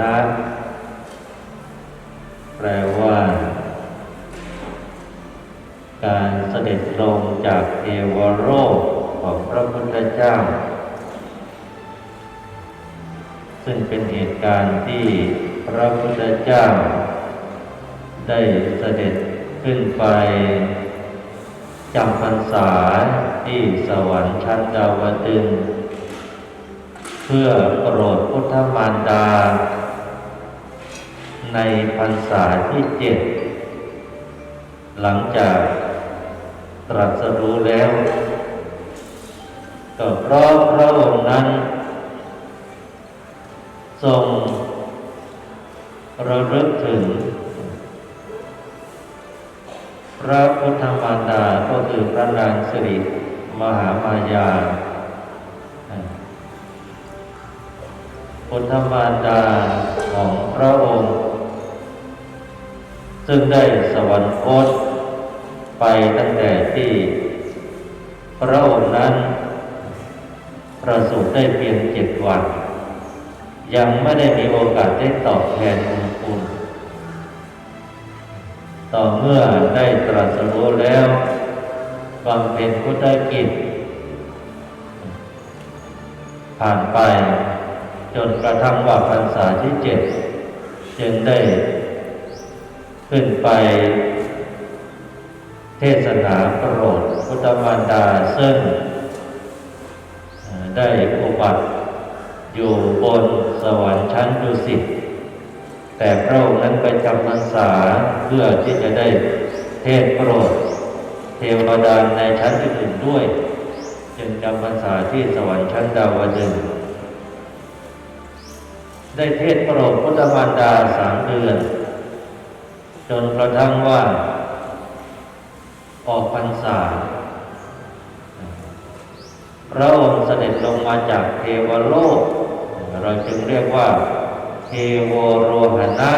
รัแปลว่า การเสด็จลงจากเทวโลกของพระพุทธเจ้า ซึ่งเป็นเหตุการณ์ที่พระพุทธเจ้า ได้เสด็จขึ้นไปจำพรรษาที่สวรรค์ชั้นดาวดึงเพื่อโปรดพุทธมารดา ในพรรษาที่เจ็ดหลังจากตรัสรู้แล้วก็เพราะพระองค์นั้น ทรงระลึกถึง พระพุทธมารดาก็คือพระนางสิริมหามายา พุทธมารดาของพระองค์ ซึ่งได้สวรรคต ไปตั้งแต่ที่ พระองค์นั้น ประสูติได้เพียงเจ็ดวัน ยังไม่ได้มีโอกาสได้ตอบแทนบุญคุณ ต่อเมื่อได้ตรัสรู้แล้วบำเพ็ญพุทธกิจ ผ่านไป จนกระทั่งว่าพรรษาที่เจ็ดจึงได้ ขึ้นไป เทศนาโปรดพุทธมารดาซึ่ง ได้อุบัติอยู่บนสวรรค์ชั้นดุสิตแต่พระองค์นั้นไปจำพรรษาเพื่อที่จะได้เทศโปรด เทวดาในชั้นอื่นด้วย จึงจำพรรษาที่สวรรค์ชั้นดาวดึงได้เทศโปรดพุทธมารดาสามเดือน จนกระทั่งว่า ออกพรรษา พระองค์เสด็จลงมาจากเทวโลก เราจึงเรียกว่า เทวโรหณะ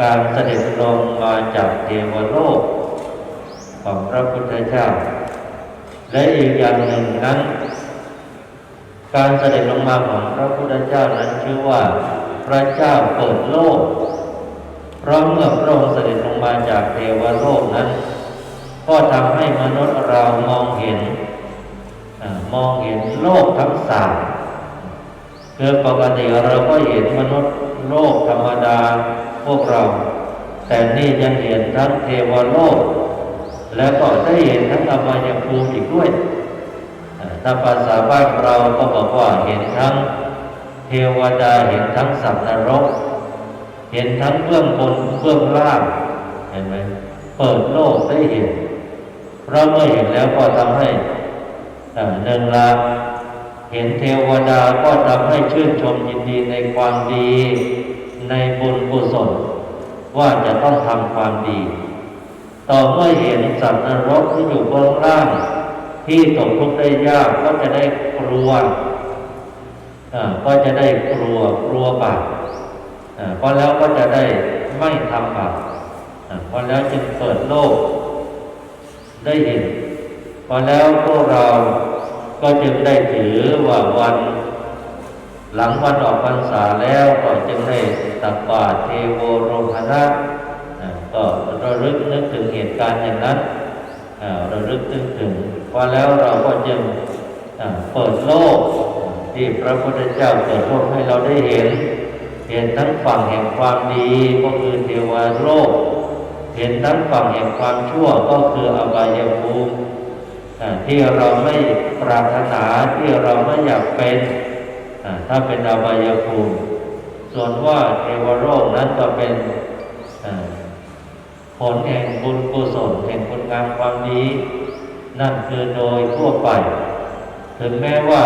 การเสด็จลงมาจากเทวโลก ของพระพุทธเจ้า และอีกอย่างหนึ่งนั้น การเสด็จลงมาของพระพุทธเจ้านั้นชื่อว่า พระเจ้าเปิดโลก เพราะเมื่อพระองค์เสด็จลงมาจากเทวโลกนั้น ก็ทำให้มนุษย์เรามองเห็นอมองเห็นโลกทั้งสามคือปกติเราก็เห็นมนุษย์โลกธรรมดาพวกเรา แต่นี่ยังเห็นทั้งเทวโลก และก็ได้เห็นทั้งอบายภูมิอีกด้วยถ้าภาษาบ้านเราก็บอกว่าเห็นทั้งเทวดาเห็นทั้งสัตว์นรก เห็นทั้งเบื้องบนเบื้องล่าง เห็นไหมเปิดโลกได้เห็น เราเมื่อเห็นแล้วก็ทำให้เอ่อหนึ่งละเห็นเทวดาก็ทำให้ชื่นชมยินดีในความดี ในบุญกุศลว่าจะต้องทำความดี ต่อเมื่อเห็นสัตว์นรกที่อยู่เบื้องล่าง ที่ตกทุกข์ได้ยากก็จะได้กลัวก็จะได้กลัวกลัวบาป เพราะแล้วก็จะได้ไม่ทำบาปเพราะแล้วจึงเปิดโลก ได้เห็นพอแล้วพวกเราก็จึงได้ถือว่าวัน หลังวันออกพรรษาแล้วก็จึงได้ตักบาตรเทโวโรหณะอ่าก็ระลึกนึกถึงเหตุการณ์อย่างนั้นอ่าระลึกนึกถึงพอแล้วเราก็จึงเปิดโลกที่พระพุทธเจ้าเปิดโลกให้เราได้เห็น เห็นทั้งฝั่งแห่งความดีก็คือเทวโลก เห็นทั้งฝั่งแห่งความชั่วก็คืออบายภูมิที่เราไม่ปรารถนาที่เราไม่อยากเป็นถ้าเป็นอบายภูมิ ส่วนว่าเทวโลกนั้นก็เป็นผลแห่งบุญกุศลแห่งคุณงามความดีนั่นคือโดยทั่วไป ถึงแม้ว่า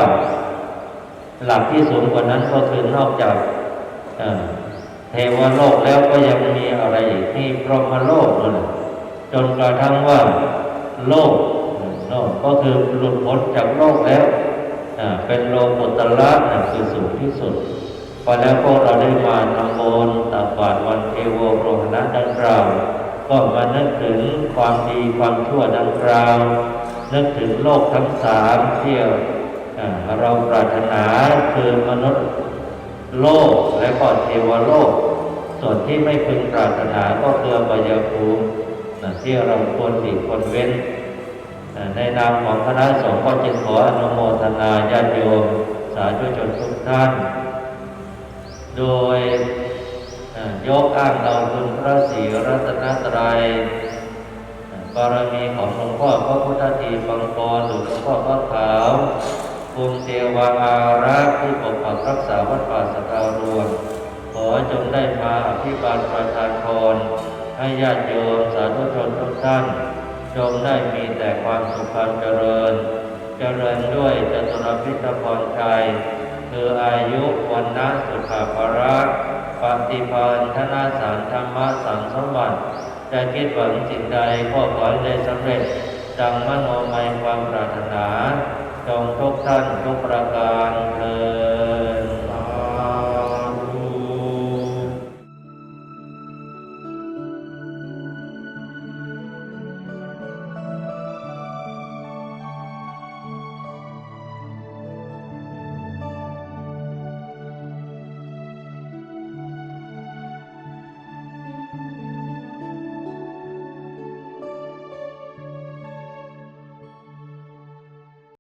หลักที่สูงกว่านั้นก็คือนอกจาก เทวโลกแล้วก็ยังมีอะไรอีกที่พรหมโลกเลยจนกระทั่งว่าโลกโลกก็คือหลุดพ้นจากโลกแล้วเป็นโลกุตละนั่นคือสูงที่สุดพอแล้วพวกเราได้มาทำบุญตักบาตรวันเทโวโรหณะดังกล่าวก็มานึกถึงความดีความชั่วดังกล่าวนึกถึงโลกทั้งสามที่เราปรารถนาคือมนุษย์ โลกและก็เทวโลก ส่วนที่ไม่พึงปรารถนาก็คืออบายภูมินะที่เราควรติควรเว้นนะในนามของคณะสงฆ์ก็จึงขออนุโมทนาญาติโยม สาธุชนทุกท่าน โดยยกอ้างเราคุณพระศรีรัตนตรัยบารมีของหลวงพ่อพระพุทธทีปังกรหรือหลวงพ่อพระขาว ภูมิเทวาอารักษ์ที่ปกปักรักษาวัดป่าสตารวมขอจงได้มาอภิบาลประทานพรให้ญาติโยมสาธุชนทุกท่าน จงได้มีแต่ความสุขความเจริญ เจริญด้วยจตุรพิธพรชัยคืออายุวันนะสุขาภระปฏิพันธนาสารธรรมะสังสมบัติจะคิดหวังสิ่งใดก็ขอได้สำเร็จดังมโนมัยความปรารถนา จงทุกท่านทุกประการเธอ